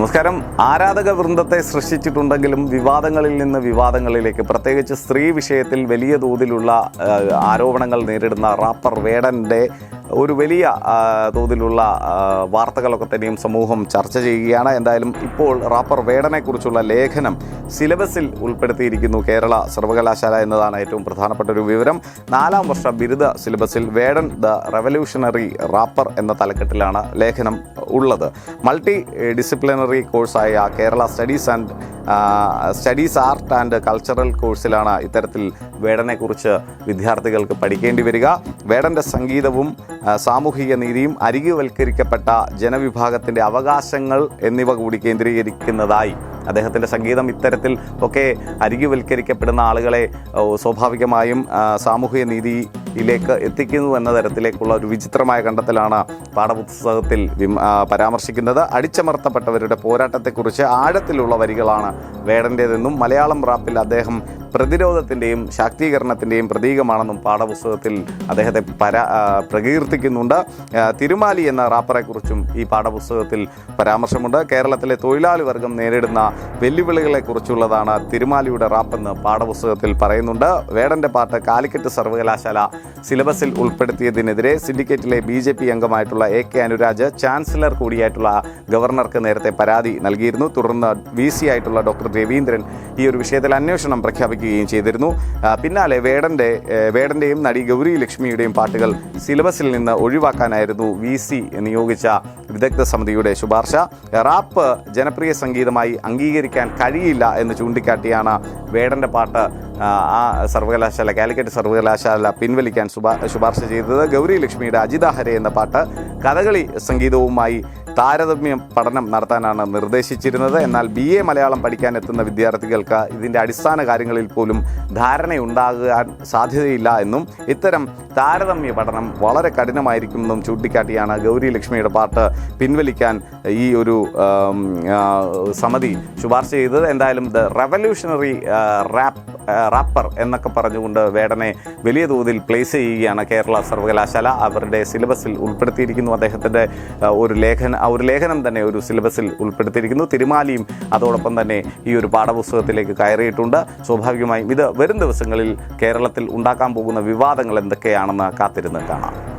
നമസ്കാരം. ആരാധക വൃന്ദത്തെ സൃഷ്ടിച്ചിട്ടുണ്ടെങ്കിലും വിവാദങ്ങളിൽ നിന്ന് വിവാദങ്ങളിലേക്ക് പ്രത്യേകിച്ച് സ്ത്രീ വിഷയത്തിൽ വലിയ തോതിലുള്ള ആരോപണങ്ങൾ നേരിടുന്ന റാപ്പർ വേടന്റെ ഒരു വലിയ തോതിലുള്ള വാർത്തകളൊക്കെ തന്നെയും സമൂഹം ചർച്ച ചെയ്യുകയാണ്. എന്തായാലും ഇപ്പോൾ റാപ്പർ വേടനെക്കുറിച്ചുള്ള ലേഖനം സിലബസിൽ ഉൾപ്പെടുത്തിയിരിക്കുന്നു കേരള സർവകലാശാല എന്നതാണ് ഏറ്റവും പ്രധാനപ്പെട്ട ഒരു വിവരം. നാലാം വർഷ ബിരുദ സിലബസിൽ വേടൻ ദ റെവല്യൂഷണറി റാപ്പർ എന്ന തലക്കെട്ടിലാണ് ലേഖനം ഉള്ളത്. Multi disciplinary കോഴ്സായ Kerala studies and studies art and cultural കോഴ്സിലാണ് ഇത്തരത്തിൽ വേടനെക്കുറിച്ച് വിദ്യാർത്ഥികൾക്ക് പഠിക്കേണ്ടി വരിക. വേടന്റെ സംഗീതവും സാമൂഹിക നീതിയും അരികുവൽക്കരിക്കപ്പെട്ട ജനവിഭാഗത്തിന്റെ അവകാശങ്ങൾ എന്നിവ കൂടി കേന്ദ്രീകരിക്കുന്നതായി അദ്ദേഹത്തിന്റെ സംഗീതം ഇത്തരത്തിൽ ഒക്കെ അരികുവൽക്കരിക്കപ്പെടുന്ന ആളുകളെ സ്വാഭാവികമായും സാമൂഹിക നീതിയിലേക്ക് എത്തിക്കുന്നു എന്ന തരത്തിലേക്കുള്ള ഒരു വിചിത്രമായ കണ്ടെത്തലാണ് പാഠപുസ്തകത്തിൽ പരാമർശിക്കുന്നത്. അടിച്ചമർത്തപ്പെട്ടവരുടെ പോരാട്ടത്തെക്കുറിച്ച് ആഴത്തിലുള്ള വരികളാണ് വേടന്റേതെന്നും മലയാളം റാപ്പിൽ അദ്ദേഹം പ്രതിരോധത്തിന്റെയും ശാക്തീകരണത്തിന്റെയും പ്രതീകമാണെന്നും പാഠപുസ്തകത്തിൽ അദ്ദേഹത്തെ പരാ പ്രകീർത്തിക്കുന്നുണ്ട്. തിരുമാലി എന്ന റാപ്പറെക്കുറിച്ചും ഈ പാഠപുസ്തകത്തിൽ പരാമർശമുണ്ട്. കേരളത്തിലെ തൊഴിലാളി വർഗം നേരിടുന്ന വെല്ലുവിളികളെക്കുറിച്ചുള്ളതാണ് തിരുമാലിയുടെ റാപ്പെന്ന് പാഠപുസ്തകത്തിൽ പറയുന്നുണ്ട്. വേടന്റെ പാട്ട് കാലിക്കറ്റ് സർവകലാശാല സിലബസിൽ ഉൾപ്പെടുത്തിയതിനെതിരെ സിൻഡിക്കേറ്റിലെ ബി ജെ പി അംഗമായിട്ടുള്ള എ കെ അനുരാജ് ചാൻസലർ കൂടിയായിട്ടുള്ള ഗവർണർക്ക് നേരത്തെ പരാതി നൽകിയിരുന്നു. തുടർന്ന് വി സി ആയിട്ടുള്ള ഡോക്ടർ രവീന്ദ്രൻ ഈ ഒരു വിഷയത്തിൽ അന്വേഷണം പ്രഖ്യാപിക്കുകയും ചെയ്തിരുന്നു. പിന്നാലെ വേടന്റെ വേടന്റെയും നടി ഗൗരി ലക്ഷ്മിയുടെയും പാട്ടുകൾ സിലബസിൽ നിന്ന് ഒഴിവാക്കാനായിരുന്നു വി സി നിയോഗിച്ച വിദഗ്ധ സമിതിയുടെ ശുപാർശ. റാപ്പ് ജനപ്രിയ സംഗീതമായി അംഗീകരിക്കാൻ കഴിയില്ല എന്ന് ചൂണ്ടിക്കാട്ടിയാണ് വേടന്റെ പാട്ട് ആ, സർവകലാശാല കാലിക്കറ്റ് സർവകലാശാല പിൻവലിക്കാൻ ശുപാർശ ചെയ്തത് ഗൗരി ലക്ഷ്മിയുടെ അജിത ഹരെ എന്ന പാട്ട്. കഥകളി സംഗീതവുമായി താരതമ്യം പഠനം നടത്താനാണ് നിർദ്ദേശിച്ചിരുന്നത്. എന്നാൽ ബി എ മലയാളം പഠിക്കാൻ എത്തുന്ന വിദ്യാർത്ഥികൾക്ക് ഇതിന്റെ അടിസ്ഥാന കാര്യങ്ങളിൽ പോലും ധാരണയുണ്ടാകാൻ സാധ്യതയില്ല എന്നും ഇത്തരം താരതമ്യ പഠനം വളരെ കഠിനമായിരിക്കുമെന്നും ചൂണ്ടിക്കാട്ടിയാണ് ഗൗരി ലക്ഷ്മിയുടെ പാട്ട് പിൻവലിക്കാൻ ഈ ഒരു സമിതി ശുപാർശ ചെയ്തത് എന്തായാലും ദ റവല്യൂഷണറി റാപ്പ് റാപ്പർ എന്നൊക്കെ പറഞ്ഞുകൊണ്ട് വേടനെ വലിയ തോതിൽ പ്ലേസ് ചെയ്യുകയാണ് കേരള സർവകലാശാല. അവരുടെ സിലബസിൽ ഉൾപ്പെടുത്തിയിരിക്കുന്നു അദ്ദേഹത്തിന്റെ ഒരു ലേഖന ഒരു ലേഖനം തന്നെ ഒരു സിലബസിൽ ഉൾപ്പെടുത്തിയിരിക്കുന്നു. തിരുമാലിയും അതോടൊപ്പം തന്നെ ഈ ഒരു പാഠപുസ്തകത്തിലേക്ക് കയറിയിട്ടുണ്ട്. സ്വാഭാവികമായും ഇത് വരും ദിവസങ്ങളിൽ കേരളത്തിൽ ഉണ്ടാക്കാൻ പോകുന്ന വിവാദങ്ങൾ എന്തൊക്കെയാണെന്ന് കാത്തിരുന്ന് കാണാം.